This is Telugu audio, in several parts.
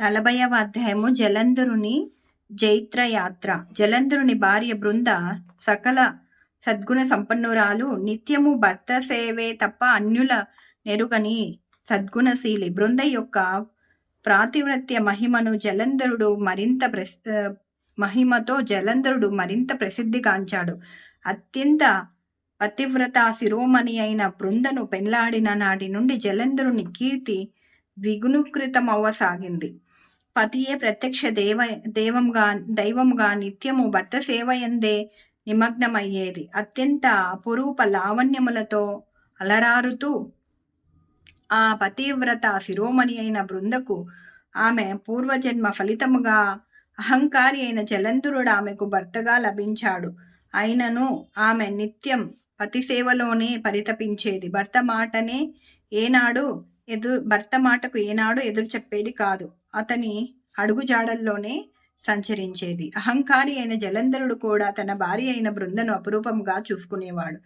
నలభైవ అధ్యాయము జలంధరుని జైత్రయాత్ర. జలంధరుని భార్య బృంద సకల సద్గుణ సంపన్నురాలు నిత్యము భర్త సేవే తప్ప అన్యుల నెరుగని సద్గుణశీలి. బృంద యొక్క ప్రాతివ్రత్య మహిమను జలంధరుడు మరింత ప్రస్ మహిమతో జలంధరుడు మరింత ప్రసిద్ధిగాంచాడు అత్యంత పతివ్రత శిరోమణి అయిన బృందను పెళ్ళాడిన నాటి నుండి జలంధరుని కీర్తి విగుణుకృతమవ్వసాగింది పతియే ప్రత్యక్ష దేవ దేవంగా దైవంగా నిత్యము భర్త సేవయందే నిమగ్నమయ్యేది. అత్యంత అపురూప లావణ్యములతో అలరారుతూ ఆ పతివ్రత శిరోమణి అయిన బృందకు ఆమె పూర్వజన్మ ఫలితముగా అహంకారి అయిన జలంధరుడు ఆమెకు భర్తగా లభించాడు. అయినను ఆమె నిత్యం పతి సేవలోనే పరితపించేది. భర్త మాటనే ఏనాడు ఎదురు భర్త మాటకు ఏనాడు ఎదురు చెప్పేది కాదు. అతని అడుగుజాడల్లోనే సంచరించేది. అహంకారి అయిన జలంధరుడు కూడా తన భార్య అయిన బృందను అపురూపంగా చూసుకునేవాడు.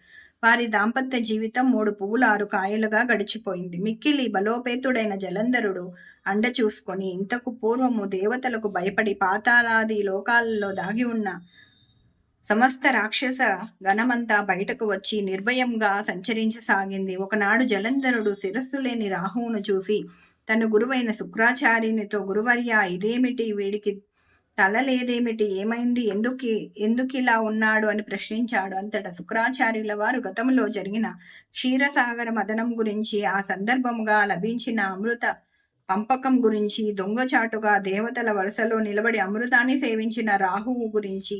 వారి దాంపత్య జీవితం మూడు పువ్వులు ఆరు కాయలుగా గడిచిపోయింది. మిక్కిలి బలోపేతుడైన జలంధరుడు అండ చూసుకొని ఇంతకు పూర్వము దేవతలకు భయపడి పాతాలాది లోకాలలో దాగి ఉన్న సమస్త రాక్షస గణమంతా బయటకు వచ్చి నిర్భయంగా సంచరించసాగింది. ఒకనాడు జలంధరుడు శిరస్సు లేని రాహువును చూసి తన గురువైన శుక్రాచార్యునితో గురువర్య ఇదేమిటి వీడికి? తల లేదేమిటి? ఏమైంది? ఎందుకు ఎందుకు ఇలా ఉన్నాడు? అని ప్రశ్నించాడు. అంతటా శుక్రాచార్యుల వారు గతంలో జరిగిన క్షీరసాగర మదనం గురించి ఆ సందర్భముగా లభించిన అమృత పంపకం గురించి దొంగచాటుగా దేవతల వరుసలో నిలబడి అమృతాన్ని సేవించిన రాహువు గురించి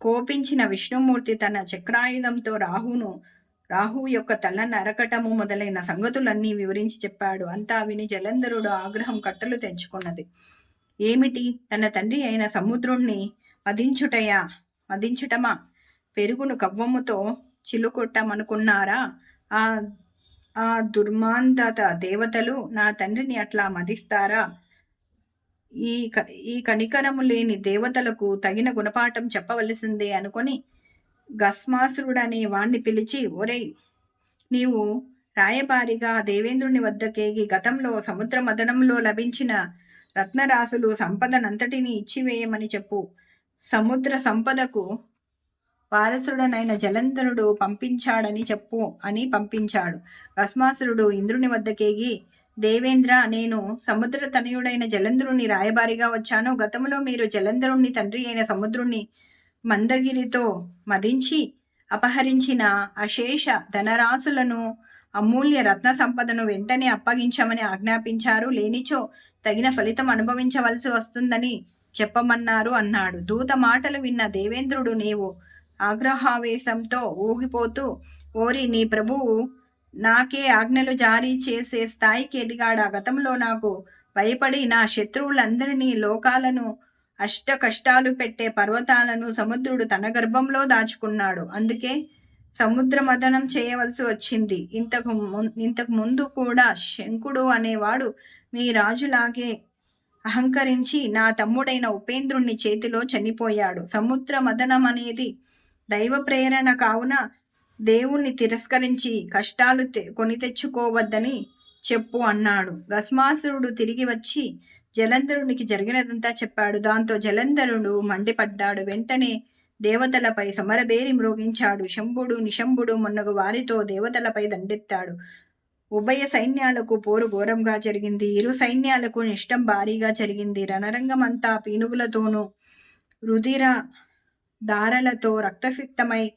కోపించిన విష్ణుమూర్తి తన చక్రాయుధంతో రాహును రాహు యొక్క తల నరకటము మొదలైన సంగతులన్నీ వివరించి చెప్పాడు. అంతా విని జలంధరుడు ఆగ్రహం కట్టలు తెంచుకున్నది. ఏమిటి? తన తండ్రి అయిన సముద్రుణ్ణి మదించుటయా మదించుటమా పెరుగును కవ్వముతో చిలుకొట్టమనుకున్నారా? ఆ ఆ దుర్మాంధత దేవతలు నా తండ్రిని అట్లా మదిస్తారా ఈ ఈ కనికరము లేని దేవతలకు తగిన గుణపాఠం చెప్పవలసిందే అనుకొని గస్మాసురుడనే వాణ్ణి పిలిచి ఒరేయ్ నీవు రాయబారిగా దేవేంద్రుని వద్దకేగి గతంలో సముద్ర మదనంలో లభించిన రత్నరాశులు సంపదనంతటిని ఇచ్చివేయమని చెప్పు. సముద్ర సంపదకు వారసుడనైన జలంధరుడు పంపించాడని చెప్పు అని పంపించాడు. భస్మాసురుడు ఇంద్రుని వద్దకేగి దేవేంద్ర నేను సముద్ర తనయుడైన జలంధరుని రాయబారిగా వచ్చాను. గతంలో మీరు జలంధ్రుణ్ణి తండ్రి అయిన సముద్రుణ్ణి మందగిరితో మదించి అపహరించిన అశేష ధనరాశులను అమూల్య రత్న సంపదను వెంటనే అప్పగించమని ఆజ్ఞాపించారు. లేనిచో తగిన ఫలితం అనుభవించవలసి వస్తుందని చెప్పమన్నారు అన్నాడు. దూత మాటలు విన్న దేవేంద్రుడు నీవు ఆగ్రహావేశంతో ఊగిపోతూ ఓరి నీ ప్రభువు నాకే ఆజ్ఞలు జారీ చేసే స్థాయికి ఎదిగాడా? గతంలో నాకు భయపడి నా శత్రువులందరినీ లోకాలను అష్ట కష్టాలు పెట్టే పర్వతాలను సముద్రుడు తన గర్భంలో దాచుకున్నాడు. అందుకే సముద్ర మదనం చేయవలసి వచ్చింది. ఇంతకు ఇంతకు ముందు కూడా శంకుడు అనేవాడు మీ రాజులాగే అహంకరించి నా తమ్ముడైన ఉపేంద్రుణ్ణి చేతిలో చనిపోయాడు. సముద్ర మదనం అనేది దైవ ప్రేరణ కావున దేవుణ్ణి తిరస్కరించి కష్టాలు కొని తెచ్చుకోవద్దని చెప్పు అన్నాడు. భస్మాసురుడు తిరిగి వచ్చి జలంధరునికి జరిగినదంతా చెప్పాడు. దాంతో జలంధరుడు మండిపడ్డాడు. వెంటనే దేవతలపై సమరబేరి మ్రోగించాడు. శంభుడు నిశంభుడు మొన్నగు వారితో దేవతలపై దండెత్తాడు. ఉభయ సైన్యాలకు పోరు ఘోరంగా జరిగింది. ఇరు సైన్యాలకు నిష్టం భారీగా జరిగింది. రణరంగమంతా పీనుగులతోనూ రుధిర దారలతో రక్తసిక్తమై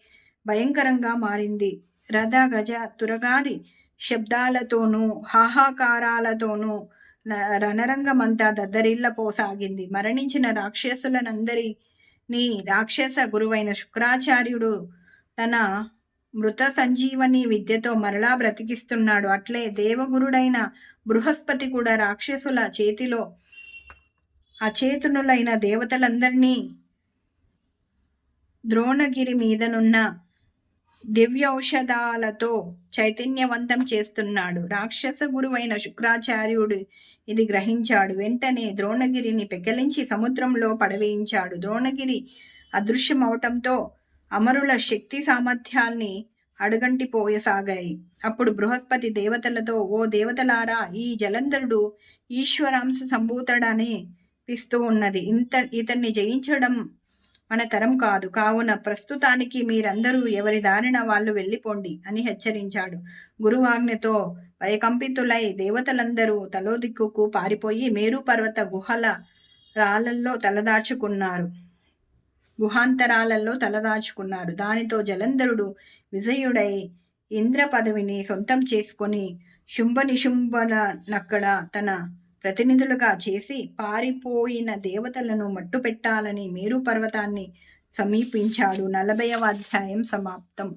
భయంకరంగా మారింది. రథ గజ తురగాది శబ్దాలతోనూ హాహాకారాలతోనూ రణరంగమంతా దద్దరిల్లపోసాగింది మరణించిన రాక్షసులనందరిని రాక్షస గురువైన శుక్రాచార్యుడు తన మృత సంజీవని విద్యతో మరలా బ్రతికిస్తున్నాడు. అట్లే దేవగురుడైన బృహస్పతి కూడా రాక్షసుల చేతిలో అచేతనులైన దేవతలందరినీ ద్రోణగిరి మీదనున్న దివ్యౌషధాలతో చైతన్యవంతం చేస్తున్నాడు. రాక్షస గురువైన శుక్రాచార్యుడు ఇది గ్రహించాడు. వెంటనే ద్రోణగిరిని పెకలించి సముద్రంలో పడవేయించాడు. ద్రోణగిరి అదృశ్యమవటంతో అమరుల శక్తి సామర్థ్యాల్ని అడుగంటిపోయసాగాయి. అప్పుడు బృహస్పతి దేవతలతో ఓ దేవతలారా ఈ జలంధరుడు ఈశ్వరాంశ సంభూతడని పిస్తూ ఉన్నది. ఇంత ఇతన్ని జయించడం మన తరం కాదు. కావున ప్రస్తుతానికి మీరందరూ ఎవరి దారిన వాళ్ళు వెళ్ళిపోండి అని హెచ్చరించాడు. గురువాజ్ఞతో భయకంపితులై దేవతలందరూ తలోదిక్కుకు పారిపోయి మేరు పర్వత గుహల రాళ్ళల్లో తలదాచుకున్నారు. గుహాంతరాలలో తలదాచుకున్నారు. దానితో జలంధరుడు విజయుడై ఇంద్ర పదవిని సొంతం చేసుకొని శుంభ నిశుంభనక్కడ తన ప్రతినిధులుగా చేసి పారిపోయిన దేవతలను మట్టుపెట్టాలని మేరు పర్వతాన్ని సమీపించాడు నలభైవ అధ్యాయం సమాప్తం.